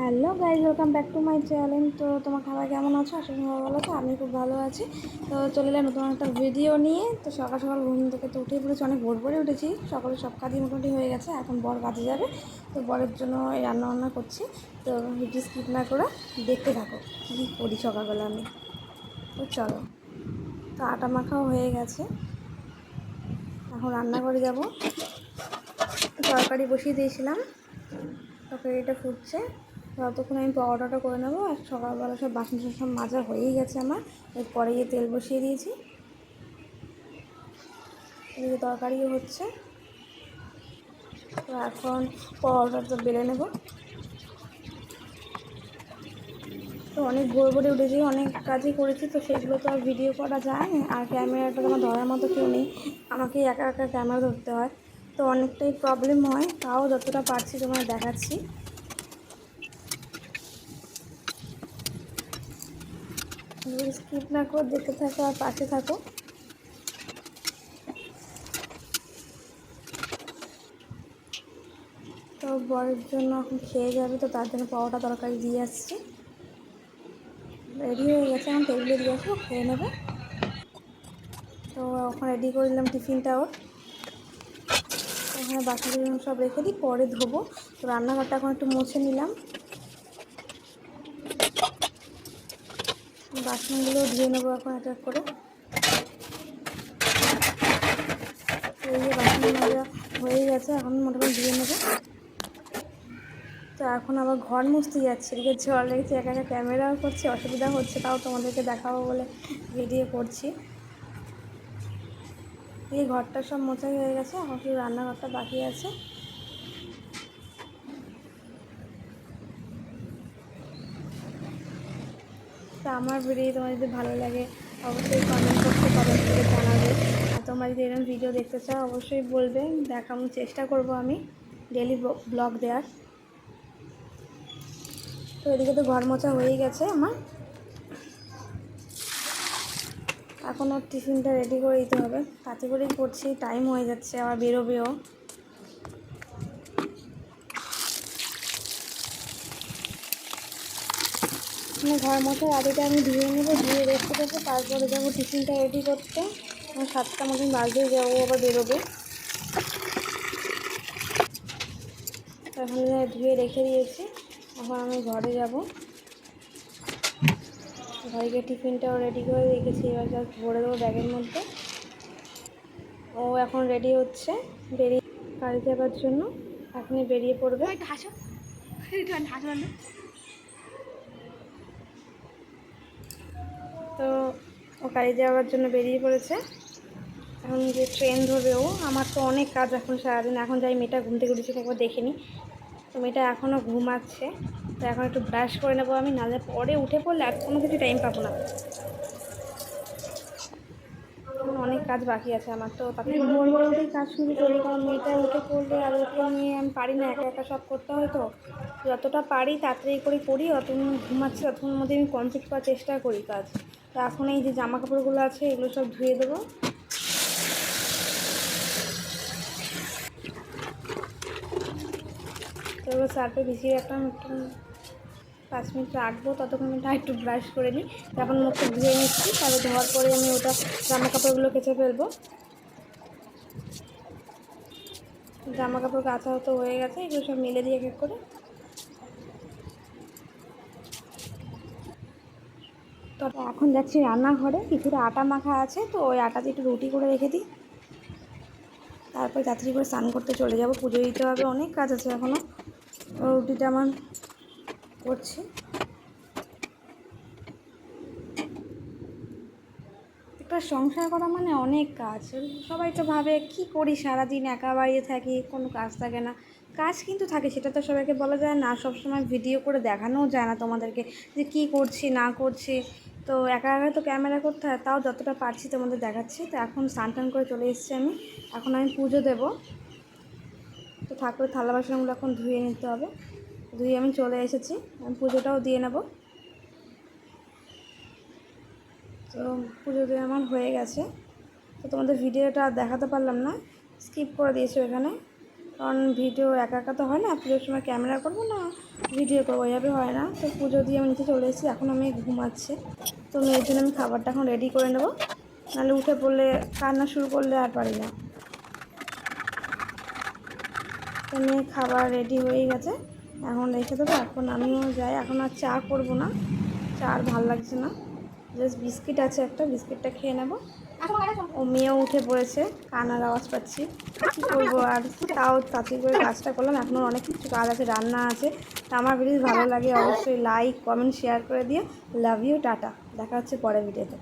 Hello guys, welcome back to my channel. তো তোমার খাবার কেমন আছো? আশা করি ভালো আছো আমি খুব ভালো আছি। তো চলে এলাম নতুন একটা ভিডিও নিয়ে। তো সকাল সকাল ঘুম থেকে তো উঠে পড়েছি, অনেক ভোর ভোরে উঠেছি। সকালে সব কাজই মোটামুটি হয়ে গেছে, এখন বর কাজে যাবে। তো বরের জন্য রান্না বান্না করছি। তো ভিডিও স্কিপ না করে দেখতে থাকো, কী করি সকালবেলা আমি। তো চলো, তো আটা মাখাও হয়ে গেছে। এখন রান্না করে যাব। তরকারি বসিয়ে দিয়েছিলাম, তরকারিটা ফুটছে। ততক্ষণ আমি পাউডারটা করে নেব আর সকালবেলা সব বাসন সব মাজা হয়েই গেছে আমার। এরপরে গিয়ে তেল বসিয়ে দিয়েছি। এদিকে তরকারিও হচ্ছে। তো এখন পাউডারটা বেলে নেব। তো অনেক ভোর ভোরে উঠেছি, অনেক কাজই করেছি, তো সেগুলো তো আর ভিডিও করা যায় না। আর ক্যামেরাটা তোমার ধরার মতো কেউ নেই। আমাকেই একা একা ক্যামেরা ধরতে হয়। তো অনেকটাই প্রবলেম হয়, তাও যতটা পারছি তোমার দেখাচ্ছি। স্কিপ না করে দেখতে থাকো আর পাশে থাকো। তো বরের জন্য এখন খেয়ে যাবে, তো তার জন্য পাওয়াটা তরকারি দিয়ে আসছি। রেডি হয়ে গেছে, এখন টেবিলে দিয়ে আসব, খেয়ে নেবে। তো এখন রেডি করে দিলাম টিফিনটা ওর। ওখানে বাসনগুলো সব রেখে দিই, পরে ধোবো। তো রান্নাঘরটা এখন একটু মুছে নিলাম। বাসনগুলো ধুয়ে নেব এখন এক এক করে। এই যে বাসন হয়ে গেছে, এখন মোটামুটি ধুয়ে নেব। তো এখন আবার ঘর মুছতে যাচ্ছে, এদিকে জল লেগেছে, একা একা ক্যামেরাও করছে, অসুবিধা হচ্ছে, তাও তোমাদেরকে দেখাবো বলে ভিডিও করছি। এই ঘরটা সব মোছাই হয়ে গেছে, এখন শুধু রান্নাঘরটা বাকি আছে। তো আমার ভিডিও তোমার যদি ভালো লাগে, অবশ্যই কমেন্ট করতে কমেন্ট করে জানাবে। আর তোমরা যদি এরকম ভিডিও দেখতে চাও, অবশ্যই বলবে। দেখানোর চেষ্টা করব আমি ডেলি ব্লগ দেওয়ার তো এদিকে তো ঘর মোছা হয়েই গেছে আমার। এখন আর টিফিনটা রেডি করে দিতে হবে। তাতে করেই করছি টাইম হয়ে যাচ্ছে, আবার বেরোবেও। মানে ঘর মশার আদিটা আমি ধুয়ে নেব, ধুয়ে রেখে দেবো তারপরে যাব টিফিনটা রেডি করতে। সাতটা মতন বাজেই যাব আবার বেরোবে। এখন ধুয়ে রেখে দিয়েছি এখন আমি ঘরে যাব। ঘরে গিয়ে টিফিনটাও রেডি করে রেখেছি, এবার জাস্ট ভরে দেবো ব্যাগের মধ্যে। ও এখন রেডি হচ্ছে, বেরিয়ে কাজে যাবার জন্য, এখনই বেরিয়ে পড়বে। হাসো। হাসো। তো ও গাড়ি যাওয়ার জন্য বেরিয়ে পড়েছে। এখন যে ট্রেন ধরবে ও, আমার তো অনেক কাজ এখন সারাদিন। এখন যাই মেয়েটা ঘুম থেকে উঠেছে একবার দেখে তো মেয়েটা এখনও ঘুমাচ্ছে। তো এখন একটু ব্রাশ করে নেব আমি, নাহলে পরে উঠে পড়লে আর কোনো কিছু টাইম পাবো না। কাজ বাকি আছে আমার, তো তাতে ভোর ভোর কাজ শুরু করি, কারণ মেয়েটা উঠে পড়লে আর ওকে নিয়ে আমি পারি না, একা একা সব করতে হয় তো। যতটা পারি তাড়াতাড়ি করে করি অতক্ষণ ঘুমাচ্ছি ততক্ষণ মধ্যে আমি কমপ্লিট করার চেষ্টা করি কাজ। তো এখন এই যে জামা কাপড়গুলো আছে, এগুলো সব ধুয়ে দেবো। তো সার্ফে ভিজিয়ে রাখলাম, একটু পাঁচ মিনিট রাখব, ততক্ষণ আমি একটু ব্রাশ করে নিই। এখন মুখটা ধুয়ে নিচ্ছি তারপর ধোয়ার পরে আমি ওটা জামা কাপড়গুলো কেচে ফেলব। জামা কাপড় কাঁচা হতো হয়ে গেছে, এগুলো সব মেলে দিয়ে এক করে। তো এখন যাচ্ছি রান্নাঘরে, কিছুটা আটা মাখা আছে, তো ওই আটা দিয়ে একটু রুটি করে রেখে দিই। তারপরে তাড়াতাড়ি করে স্নান করতে চলে যাব, পুজো দিতে হবে, অনেক কাজ আছে এখনও রুটিটা আমার করছি। একটা সংসার করা মানে অনেক কাজ। সবাই তো ভাবে, কি করি? সারাদিন একা বাড়িয়ে থাকি, কোনো কাজ থাকে না। কাজ কিন্তু থাকে, সেটা তো সবাইকে বলা যায় না। সবসময় ভিডিও করে দেখানোও যায় না তোমাদেরকে যে কি করছি, না করছি। তো একা একা তো ক্যামেরা করতে হয়, তাও যতটা পারছি তোমাদের দেখাচ্ছি। তো এখন স্নান টান করে চলে এসেছি আমি। এখন আমি পুজো দেব। তো ঠাকুরের থালা বাসনগুলো এখন ধুয়ে নিতে হবে। ধুয়ে আমি চলে এসেছি। আমি পুজোটাও দিয়ে নেব। তো পুজো দিয়ে আমার হয়ে গেছে। তো তোমাদের ভিডিওটা দেখাতে পারলাম না। স্কিপ করে দিয়েছ এখানে। কারণ ভিডিও একা একা তো হয় না। পুজোর সময় ক্যামেরা করব না, ভিডিও করব এইভাবে হয় না। তো পুজো দিয়ে আমি নিচে চলে এসেছি। এখন আমি ঘুমাচ্ছি। তো মেয়ের জন্য আমি খাবারটা এখন রেডি করে নেব। নাহলে উঠে পড়লে, কান্না শুরু করলে আর পারি না। তো মেয়ে খাবার রেডি হয়ে গেছে। এখন রেখে দেবো। এখন আমিও যাই। এখন আর চা করব না। চা আর ভালো লাগছে না। জাস্ট বিস্কিট আছে একটা। বিস্কিটটা খেয়ে নেব। ও মেয়েও উঠে পড়েছে। কানার আওয়াজ পাচ্ছি। কী করব আর? তাও তাড়াতাড়ি করে কাজটা করলাম। এখনও অনেক কিছু কাজ আছে, রান্না আছে। তা আমার ভিডিও ভালো লাগে অবশ্যই লাইক কমেন্ট শেয়ার করে দিয়ে লাভ ইউ টাটা দেখা হচ্ছে পরের ভিডিওতে।